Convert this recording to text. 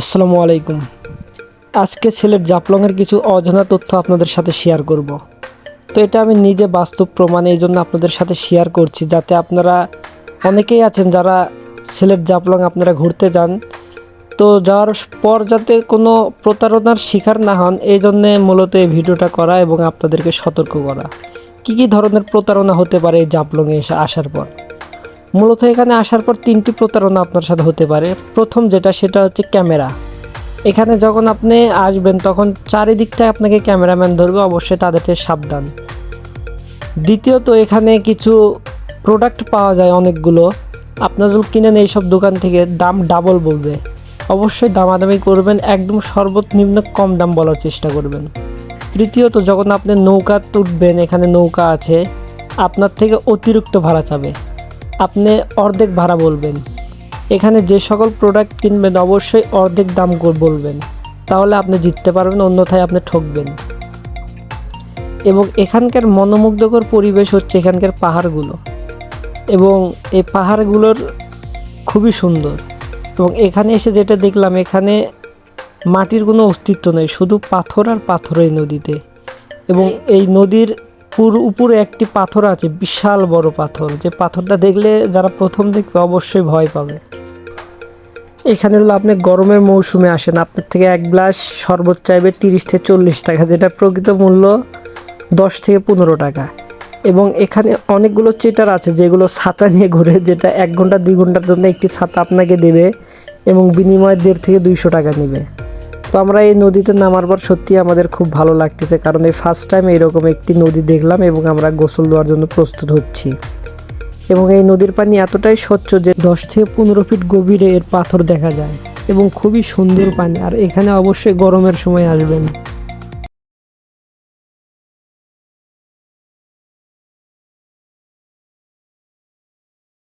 আসসালামু আলাইকুম। আজকে ছেলের জাপলংয়ের কিছু অজানা তথ্য আপনাদের সাথে শেয়ার করব। তো এটা আমি নিজে বাস্তব প্রমাণ এই জন্য আপনাদের সাথে শেয়ার করছি যাতে আপনারা অনেকেই আছেন যারা ছেলের জাপলং আপনারা ঘুরতে যান। তো যাওয়ার পর যাতে কোনো প্রতারণার শিকার না হন, এই জন্যে মূলত এই ভিডিওটা করা এবং আপনাদেরকে সতর্ক করা। কী কী ধরনের প্রতারণা হতে পারে এই জাপলংয়ে এসে আসার পর? মূলত এখানে আসার পর তিনটি প্রতারণা আপনার সাথে হতে পারে। প্রথম যেটা, সেটা হচ্ছে ক্যামেরা। এখানে যখন আপনি আসবেন, তখন চারিদিক থেকে আপনাকে ক্যামেরাম্যান ধরবে, অবশ্যই তাদেরকে সাবধান। দ্বিতীয়ত, এখানে কিছু প্রোডাক্ট পাওয়া যায় অনেকগুলো। আপনার যদি কিনেন এইসব দোকান থেকে, দাম ডাবল বলবে। অবশ্যই দামাদামি করবেন, একদম সর্বনিম্ন কম দাম বলার চেষ্টা করবেন। তৃতীয়ত, যখন আপনি নৌকা উঠবেন এখানে নৌকা আছে, আপনার থেকে অতিরিক্ত ভাড়া চাবে। আপনি অর্ধেক ভাড়া বলবেন। এখানে যে সকল প্রোডাক্ট কিনবেন অবশ্যই অর্ধেক দাম বলবেন। তাহলে আপনি জিততে পারবেন অন্যথায় আপনি ঠকবেন। এবং এখানকার মনোমুগ্ধকর পরিবেশ হচ্ছে এখানকার পাহাড়গুলো। এবং এই পাহাড়গুলোর খুবই সুন্দর। এবং এখানে এসে যেটা দেখলাম এখানে মাটির কোনো অস্তিত্ব নেই শুধু পাথর আর পাথর এই নদীতে। এবং এই নদীর পুরো উপরে একটি পাথর আছে, বিশাল বড় পাথর। যে পাথরটা দেখলে যারা প্রথম দেখবে অবশ্যই ভয় পাবে। এখানে হলো আপনি গরমের মৌসুমে আসেন। আপনার থেকে এক গ্লাস শরবত চাইবে তিরিশ থেকে চল্লিশ টাকা, যেটা প্রকৃত মূল্য দশ থেকে পনেরো টাকা। এবং এখানে অনেকগুলো চেটার আছে, যেগুলো ছাতা নিয়ে ঘুরে, যেটা এক ঘণ্টা, দুই ঘণ্টার জন্য একটি ছাতা আপনাকে দেবে এবং বিনিময়ে দেড় থেকে দুইশো টাকা নেবে। তো আমরা এই নদীতে নামার পর সত্যি আমাদের খুব ভালো লাগতেছে, কারণ এই ফার্স্ট টাইম এরকম একটি নদী দেখলাম এবং আমরা গোসল দেওয়ার জন্য প্রস্তুত হচ্ছি। এবং এই নদীর পানি এতটাই স্বচ্ছ যে দশ থেকে পনেরো ফিট গভীরে এর পাথর দেখা যায় এবং খুবই সুন্দর পানি, আর এখানে অবশ্যই গরমের সময় আসবেন।